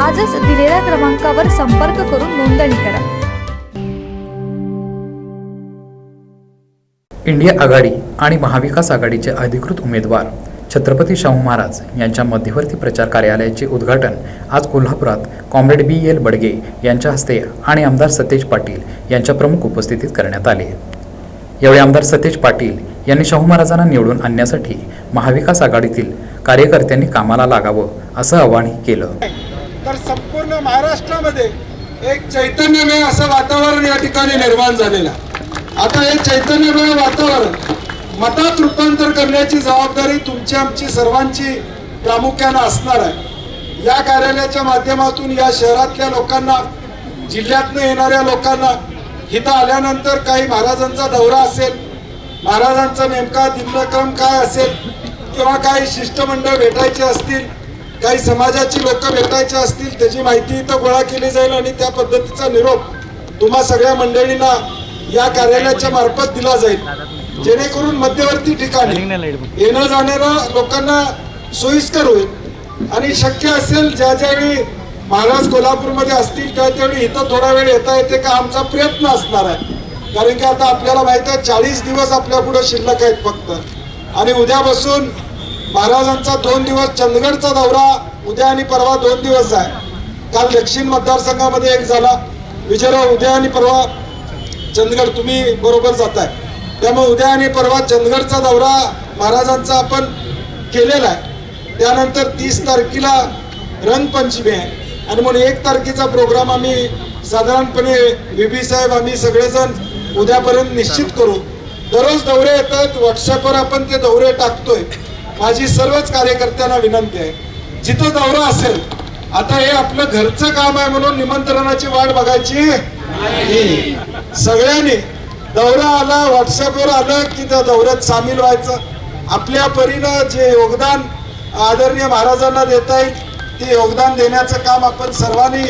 आजच दिलेल्या क्रमांकावर संपर्क करून नोंदणी करा. इंडिया आघाडी आणि महाविकास आघाडीचे अधिकृत उमेदवार छत्रपती शाहू महाराज यांच्या मध्यवर्ती प्रचार कार्यालयाचे उद्घाटन आज कोल्हापुरात कॉम्रेड बी एल बडगे यांच्या हस्ते आणि आमदार सतेज पाटील यांच्या प्रमुख उपस्थितीत करण्यात आले. यावेळी आमदार सतेज पाटील यांनी शाहू महाराजांना निवडून आणण्यासाठी महाविकास आघाडीतील कार्यकर्त्यांनी कामाला लागावं असं आवाहनही केलं. तर संपूर्ण महाराष्ट्रामध्ये एक चैतन्यमय असं वातावरण या ठिकाणी निर्माण झालेलं आहे. आता हे चैतन्यमय वातावरण मतात रूपांतर करण्याची जबाबदारी तुमची आमची सर्वांची प्रामुख्यानं असणार आहे. या कार्यालयाच्या माध्यमातून या शहरातल्या लोकांना जिल्ह्यातनं येणाऱ्या लोकांना इथं आल्यानंतर काही महाराजांचा दौरा असेल महाराजांचा नेमका दिनक्रम काय असेल किंवा काही शिष्टमंडळ भेटायचे असतील काही समाजाची लोक भेटायचे असतील त्याची माहिती इथं गोळा केली जाईल आणि त्या पद्धतीचा निरोप तुम्हा सगळ्या मंडळींना या कार्यालयाच्या मार्फत दिला जाईल. जेणेकरून मध्यवर्ती ठिकाणी येणं जाणाऱ्या लोकांना सोयीस्कर होईल. आणि शक्य असेल ज्या ज्यावेळी महाराज कोल्हापूरमध्ये असतील त्या त्यावेळी इथं थोडा वेळ येता येते का आमचा प्रयत्न असणार आहे. कारण की आता आपल्याला माहीत आहे चाळीस दिवस आपल्या पुढे शिल्लक आहेत फक्त. आणि उद्यापासून महाराजांचा दोन दिवस चंदगडचा दौरा उद्या आणि परवा दोन दिवस आहे. काल दक्षिण मतदारसंघामध्ये एक झाला. विजयराव उद्या आणि परवा चंदगड तुम्ही बरोबर जाताय. त्यामुळे उद्या आणि परवा चंदगडचा दौरा महाराजांचा आपण केलेला आहे. त्यानंतर तीस तारखेला रंगपंचमी आहे. आणि म्हणून एक तारखेचा प्रोग्राम आम्ही साधारणपणे बीबी साहेब आम्ही सगळेजण उद्यापर्यंत निश्चित करू. दररोज दौरे येतात. व्हॉट्सअपवर आपण ते दौरे टाकतोय. माझी सर्वच कार्यकर्त्यांना विनंती आहे जिथं दौरा असेल आता हे आपलं घरचं काम आहे म्हणून निमंत्रणाची वाट बघायची. सगळ्यांनी दौरा आला व्हॉट्सअपवर आलं की त्या दौऱ्यात सामील व्हायचं. आपल्या परीनं जे योगदान आदरणीय महाराजांना देता येईल ते योगदान देण्याचं काम आपण सर्वांनी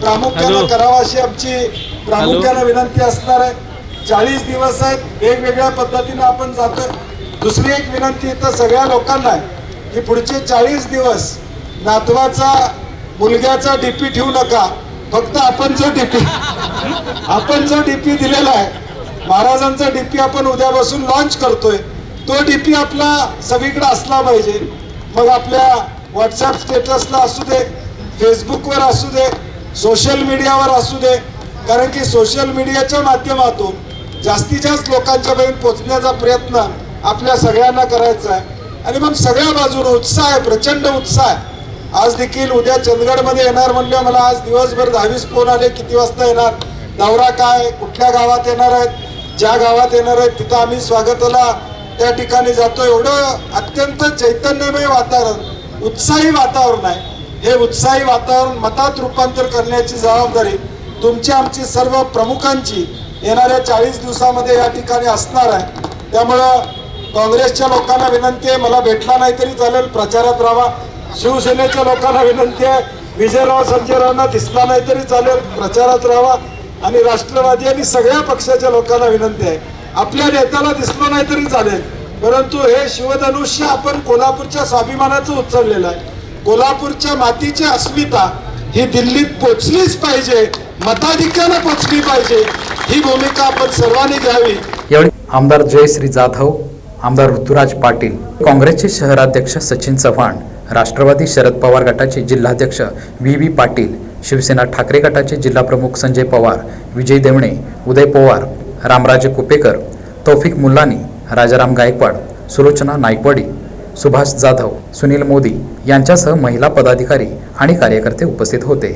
प्रामुख्यानं करावं अशी आमची प्रामुख्यानं विनंती असणार आहे. चाळीस दिवस आहेत वेगवेगळ्या पद्धतीनं आपण जातोय. दुसरी एक विनंती इथं सगळ्या लोकांना आहे की पुढचे चाळीस दिवस नातवाचा मुलग्याचा डीपी ठेवू नका. फक्त आपण जो डीपी आपण जो डीपी दिलेला आहे. महाराजांचा डीपी आपण उद्यापासून लॉन्च करतोय. तो डीपी आपला सगळीकडे असला पाहिजे. मग आपल्या व्हॉट्सअप स्टेटसला असू दे फेसबुकवर असू दे सोशल मीडियावर असू दे. कारण की सोशल मीडियाच्या माध्यमातून जास्तीत जास्त लोकांच्यापर्यंत पोचण्याचा प्रयत्न आपल्या सगळ्यांना करायचं आहे. आणि मग सगळ्या बाजूने उत्साह आहे प्रचंड उत्साह आहे. आज देखील उद्या चंदगडमध्ये येणार म्हणलं मला आज दिवसभर दहावीस फोन आले किती वाजता येणार? दौरा काय? कुठल्या गावात येणार आहेत? ज्या गावात येणार आहेत तिथं आम्ही स्वागताला त्या ठिकाणी जातो एवढं अत्यंत चैतन्यमय वातावरण उत्साही वातावरण आहे. हे उत्साही वातावरण मतात रूपांतर करण्याची जबाबदारी तुमची आमची सर्व प्रमुखांची येणाऱ्या चाळीस दिवसामध्ये या ठिकाणी असणार आहे. त्यामुळं काँग्रेसच्या लोकांना विनंती आहे मला भेटला नाही तरी चालेल प्रचारात राहा. शिवसेनेच्या लोकांना विनंती आहे विजयराव संजयरावांना दिसला नाही तरी चालेल प्रचारात राहा. आणि राष्ट्रवादी आणि सगळ्या पक्षाच्या लोकांना विनंती आहे आपल्या नेत्याला दिसलं नाही तरी चालेल. परंतु हे शिवधनुष्य आपण कोल्हापूरच्या स्वाभिमानाचं उचललेलं आहे. कोल्हापूरच्या मातीची अस्मिता ही दिल्लीत पोचलीच पाहिजे मताधिक्यानं पोचली पाहिजे. ही भूमिका आपण सर्वांनी घ्यावी. यावेळी आमदार जयश्री जाधव आमदार ऋतुराज पाटील काँग्रेसचे शहराध्यक्ष सचिन चव्हाण राष्ट्रवादी शरद पवार गटाचे जिल्हाध्यक्ष व्ही व्ही पाटील शिवसेना ठाकरे गटाचे जिल्हाप्रमुख संजय पवार विजय देवणे उदय पवार रामराजे कुपेकर तौफिक मुल्लानी राजाराम गायकवाड सुलोचना नायकवाडी सुभाष जाधव सुनील मोदी यांच्यासह महिला पदाधिकारी आणि कार्यकर्ते उपस्थित होते.